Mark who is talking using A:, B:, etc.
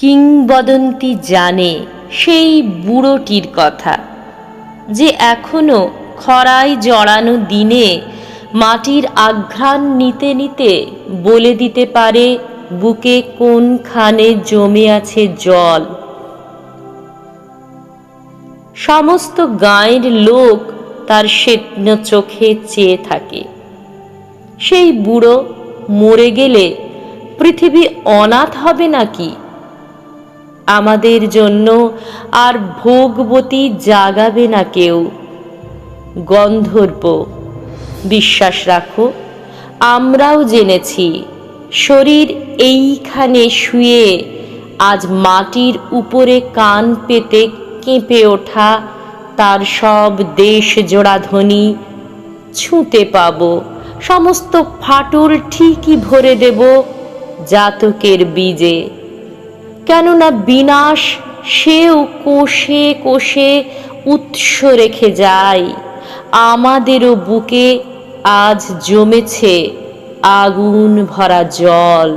A: কিংবদন্তি জানে সেই বুড়োটির কথা। যে এখনও খরায় জড়ানো দিনে মাটির আঘ্রাণ নিতে নিতে বলে দিতে পারে, বুকে কোনখানে জমে আছে জল? সমস্ত গাঁয়ের লোক তার শ্বেতন চোখে চেয়ে থাকে। সেই বুড়ো মরে গেলে পৃথিবী অনাথ হবে নাকি? আমাদের জন্য আর ভোগবতী জাগাবে না কেউ। গন্ধর্ব, বিশ্বাস রাখো, আমরাও জেনেছি, শরীর এইখানে শুয়ে আজ মাটির উপরে কান পেতে কেঁপে ওঠা তার সব দেশ জোড়া ধ্বনি। ছুঁতে পাবো, সমস্ত ফাটল ঠিকই ভরে দেব জাতকের বীজে। কেননা বিনাশ সেও কোষে কোষে উৎস রেখে যায়। আমাদেরও বুকে আজ জমেছে আগুন ভরা জল।